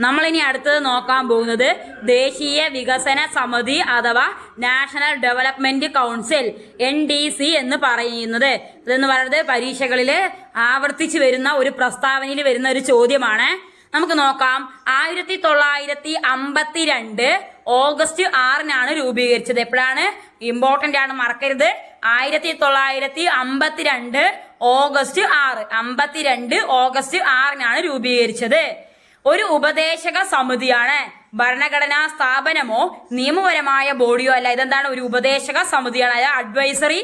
നമ്മളിനി അടുത്തത് നോക്കാൻ പോകുന്നത് ദേശീയ വികസന സമിതി അഥവാ national development council N D C എന്ന് പറയുന്നത്. ഇതെന്ന് പറയുന്നത് പരീക്ഷകളിൽ ആവർത്തിച്ചു വരുന്ന ഒരു പ്രസ്താവനയിൽ വരുന്ന ഒരു ചോദ്യമാണ്. നമുക്ക് നോക്കാം. ആയിരത്തി തൊള്ളായിരത്തി അമ്പത്തിരണ്ട് ഓഗസ്റ്റ് ആറിനാണ് രൂപീകരിച്ചത്. എപ്പോഴാണ്? ഇമ്പോർട്ടന്റ് ആണ് മറക്കരുത്. ആയിരത്തി തൊള്ളായിരത്തി അമ്പത്തിരണ്ട് ഓഗസ്റ്റ് ആറ്. അമ്പത്തിരണ്ട് ഓഗസ്റ്റ് ആറിനാണ് രൂപീകരിച്ചത്. ഒരു ഉപദേശക സമിതിയാണ്. ഭരണഘടനാ സ്ഥാപനമോ നിയമപരമായ ബോഡിയോ അല്ല. ഇതെന്താണ് ഒരു ഉപദേശക സമിതിയാണ്? അതായത് അഡ്വൈസറി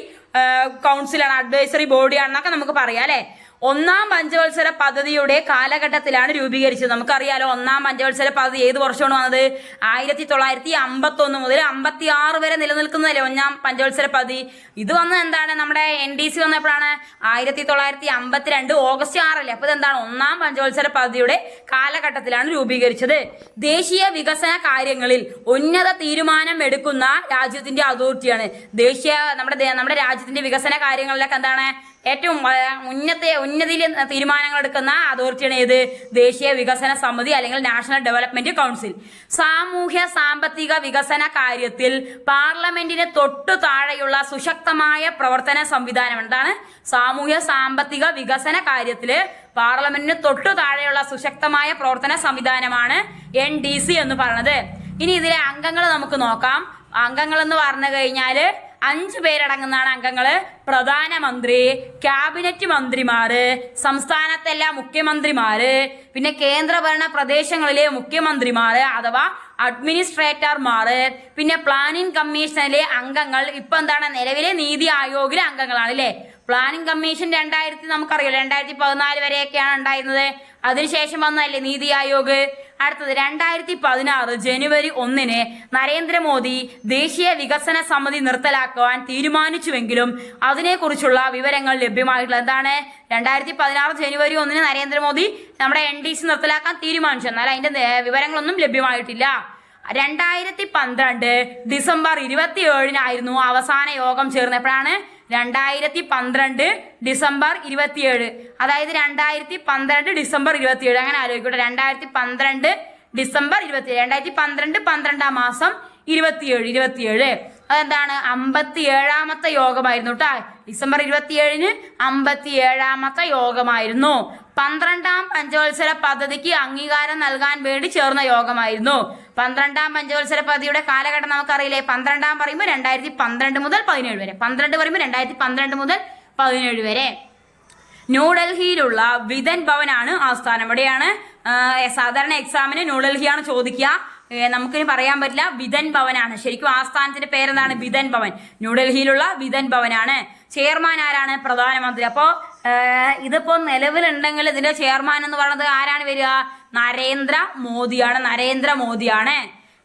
കൗൺസിലാണ് അഡ്വൈസറി ബോഡിയാണെന്നൊക്കെ നമുക്ക് പറയാം അല്ലെ? ഒന്നാം പഞ്ചവത്സര പദ്ധതിയുടെ കാലഘട്ടത്തിലാണ് രൂപീകരിച്ചത്. നമുക്കറിയാലോ ഒന്നാം പഞ്ചവത്സര പദ്ധതി ഏത് വർഷമാണ് വന്നത്? ആയിരത്തി തൊള്ളായിരത്തി അമ്പത്തി ഒന്ന് മുതൽ അമ്പത്തി ആറ് വരെ നിലനിൽക്കുന്നതല്ലേ ഒന്നാം പഞ്ചവത്സര പദ്ധതി? ഇത് വന്നത് എന്താണ്? നമ്മുടെ എൻ ഡി സി വന്നപ്പോഴാണ് ആയിരത്തി തൊള്ളായിരത്തി അമ്പത്തിരണ്ട് ഓഗസ്റ്റ് ആറല്ലേ? അപ്പൊ ഇതെന്താണ് ഒന്നാം പഞ്ചവത്സര പദ്ധതിയുടെ കാലഘട്ടത്തിലാണ് രൂപീകരിച്ചത്. ദേശീയ വികസന കാര്യങ്ങളിൽ ഉന്നത തീരുമാനം എടുക്കുന്ന രാജ്യത്തിന്റെ അതോറിറ്റിയാണ്. ദേശീയ നമ്മുടെ നമ്മുടെ രാജ്യത്തിന്റെ വികസന കാര്യങ്ങളിലൊക്കെ എന്താണ്? ഏറ്റവും ഉന്നത ഉന്നതിയിൽ തീരുമാനങ്ങൾ എടുക്കുന്ന അതോറിറ്റിയാണ് ഏത്? ദേശീയ വികസന സമിതി അല്ലെങ്കിൽ നാഷണൽ ഡെവലപ്മെന്റ് കൗൺസിൽ. സാമൂഹ്യ സാമ്പത്തിക വികസന കാര്യത്തിൽ പാർലമെന്റിന് തൊട്ടു താഴെയുള്ള സുശക്തമായ പ്രവർത്തന സംവിധാനം എന്താണ്? സാമൂഹ്യ സാമ്പത്തിക വികസന കാര്യത്തിൽ പാർലമെന്റിന് തൊട്ടു താഴെയുള്ള സുശക്തമായ പ്രവർത്തന സംവിധാനമാണ് എൻ ഡി സി എന്ന് പറയുന്നത്. ഇനി ഇതിലെ അംഗങ്ങൾ നമുക്ക് നോക്കാം. അംഗങ്ങൾ എന്ന് പറഞ്ഞു കഴിഞ്ഞാൽ അഞ്ച് പേരടങ്ങുന്നതാണ് അംഗങ്ങൾ. പ്രധാനമന്ത്രി ക്യാബിനറ്റ് മന്ത്രിമാര് സംസ്ഥാനത്തെല്ലാ മുഖ്യമന്ത്രിമാര് പിന്നെ കേന്ദ്രഭരണ പ്രദേശങ്ങളിലെ മുഖ്യമന്ത്രിമാര് അഥവാ അഡ്മിനിസ്ട്രേറ്റർമാര് പിന്നെ പ്ലാനിംഗ് കമ്മീഷനിലെ അംഗങ്ങൾ. ഇപ്പൊ എന്താണ്? നിലവിലെ നീതി ആയോഗിലെ അംഗങ്ങളാണ് അല്ലേ പ്ലാനിംഗ് കമ്മീഷൻ രണ്ടായിരത്തി നമുക്കറിയാം രണ്ടായിരത്തി പതിനാല് വരെയൊക്കെയാണ് ഉണ്ടായിരുന്നത്. അതിനുശേഷം വന്നതല്ലേ നീതി ആയോഗ്? അടുത്തത് രണ്ടായിരത്തി പതിനാറ് ജനുവരി ഒന്നിന് നരേന്ദ്രമോദി ദേശീയ വികസന സമിതി നിർത്തലാക്കുവാൻ തീരുമാനിച്ചുവെങ്കിലും അതിനെക്കുറിച്ചുള്ള വിവരങ്ങൾ ലഭ്യമായിട്ടുള്ള എന്താണ്? രണ്ടായിരത്തി പതിനാറ് ജനുവരി ഒന്നിന് നരേന്ദ്രമോദി നമ്മുടെ എൻ ഡി സി നിർത്തലാക്കാൻ തീരുമാനിച്ചു. എന്നാൽ അതിന്റെ വിവരങ്ങളൊന്നും ലഭ്യമായിട്ടില്ല. രണ്ടായിരത്തി പന്ത്രണ്ട് ഡിസംബർ ഇരുപത്തി ഏഴിനായിരുന്നു അവസാന യോഗം ചേർന്നപ്പോഴാണ് രണ്ടായിരത്തി പന്ത്രണ്ട് ഡിസംബർ ഇരുപത്തിയേഴ്. അതായത് രണ്ടായിരത്തി പന്ത്രണ്ട് ഡിസംബർ ഇരുപത്തിയേഴ്. അങ്ങനെ ആലോചിക്കട്ടെ രണ്ടായിരത്തി പന്ത്രണ്ട് ഡിസംബർ ഇരുപത്തിയേഴ്. രണ്ടായിരത്തി പന്ത്രണ്ട് പന്ത്രണ്ടാം മാസം ഇരുപത്തിയേഴ് ഇരുപത്തിയേഴ്. അതെന്താണ്? അമ്പത്തി ഏഴാമത്തെ യോഗമായിരുന്നു കേട്ടോ ഡിസംബർ ഇരുപത്തിയേഴിന് അമ്പത്തി ഏഴാമത്തെ യോഗമായിരുന്നു. പന്ത്രണ്ടാം പഞ്ചവത്സര പദ്ധതിക്ക് അംഗീകാരം നൽകാൻ വേണ്ടി ചേർന്ന യോഗമായിരുന്നു. പന്ത്രണ്ടാം പഞ്ചവത്സര പദ്ധതിയുടെ കാലഘട്ടം നമുക്കറിയില്ലേ? പന്ത്രണ്ടാം പറയുമ്പോൾ രണ്ടായിരത്തി പന്ത്രണ്ട് മുതൽ പതിനേഴ് വരെ. പന്ത്രണ്ട് പറയുമ്പോൾ രണ്ടായിരത്തി പന്ത്രണ്ട് മുതൽ പതിനേഴ് വരെ. ന്യൂഡൽഹിയിലുള്ള വിതൻ ഭവനാണ് ആസ്ഥാനം. എവിടെയാണ്? സാധാരണ എക്സാമിന് ന്യൂഡൽഹിയാണ് ചോദിക്കുക. നമുക്കിനി പറയാൻ പറ്റില്ല. വിതൻ ഭവനാണ്. ശരിക്കും ആസ്ഥാനത്തിന്റെ പേരെന്താണ്? വിതൻ ഭവൻ. ന്യൂഡൽഹിയിലുള്ള വിതൻ ഭവനാണ്. ചെയർമാൻ ആരാണ്? പ്രധാനമന്ത്രി. അപ്പോ ഇതിപ്പോ നിലവിലുണ്ടെങ്കിൽ ഇതിന്റെ ചെയർമാൻ എന്ന് പറയുന്നത് ആരാണ് വരിക? നരേന്ദ്ര മോദിയാണ്. നരേന്ദ്ര മോദിയാണ്.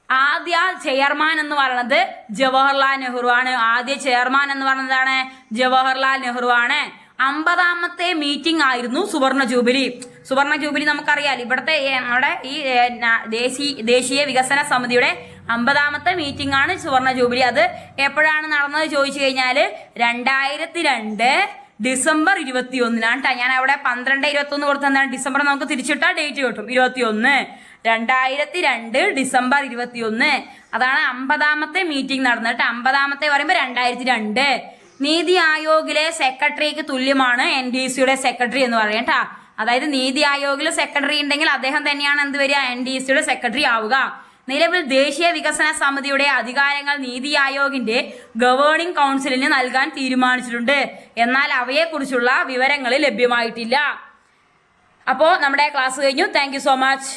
ആദ്യ ചെയർമാൻ എന്ന് പറയുന്നത് ജവഹർലാൽ നെഹ്റു ആണ്. ആദ്യ ചെയർമാൻ എന്ന് പറയുന്നതാണ് ജവഹർലാൽ നെഹ്റു ആണ്. അമ്പതാമത്തെ മീറ്റിംഗ് ആയിരുന്നു സുവർണ ജൂബിലി. സുവർണ ജൂബിലി നമുക്കറിയാം ഇവിടുത്തെ നമ്മുടെ ഈ ദേശീയ ദേശീയ വികസന സമിതിയുടെ അമ്പതാമത്തെ മീറ്റിംഗ് ആണ് സുവർണ ജൂബിലി. അത് എപ്പോഴാണ് നടന്നത് ചോദിച്ചു കഴിഞ്ഞാൽ രണ്ടായിരത്തി രണ്ട് ഡിസംബർ ഇരുപത്തി ഒന്നിനാണ് ട്ടാ. ഞാൻ അവിടെ പന്ത്രണ്ട് ഇരുപത്തി ഒന്ന് കൊടുത്ത എന്താണ് ഡിസംബർ നമുക്ക് തിരിച്ചിട്ടാ ഡേറ്റ് കിട്ടും. ഇരുപത്തി ഒന്ന് രണ്ടായിരത്തി രണ്ട് ഡിസംബർ ഇരുപത്തി ഒന്ന് അതാണ് അമ്പതാമത്തെ മീറ്റിംഗ് നടന്നത് കേട്ടോ അമ്പതാമത്തെ പറയുമ്പോൾ രണ്ടായിരത്തി രണ്ട് നീതി ആയോഗിലെ സെക്രട്ടറിക്ക് തുല്യമാണ് എൻ ഡി സിയുടെ സെക്രട്ടറി എന്ന് പറയാം കേട്ടോ അതായത് നീതി ആയോഗിൽ സെക്രട്ടറി ഉണ്ടെങ്കിൽ അദ്ദേഹം തന്നെയാണ് എന്ത് വരിക? എൻ ഡി സിയുടെ സെക്രട്ടറി ആവുക. നിലവിൽ ദേശീയ വികസന സമിതിയുടെ അധികാരങ്ങൾ നീതി ആയോഗിന്റെ ഗവേണിംഗ് കൗൺസിലിന് നൽകാൻ തീരുമാനിച്ചിട്ടുണ്ട്. എന്നാൽ അവയെക്കുറിച്ചുള്ള വിവരങ്ങൾ ലഭ്യമായിട്ടില്ല. അപ്പോൾ നമ്മുടെ ക്ലാസ് കഴിഞ്ഞു. Thank so much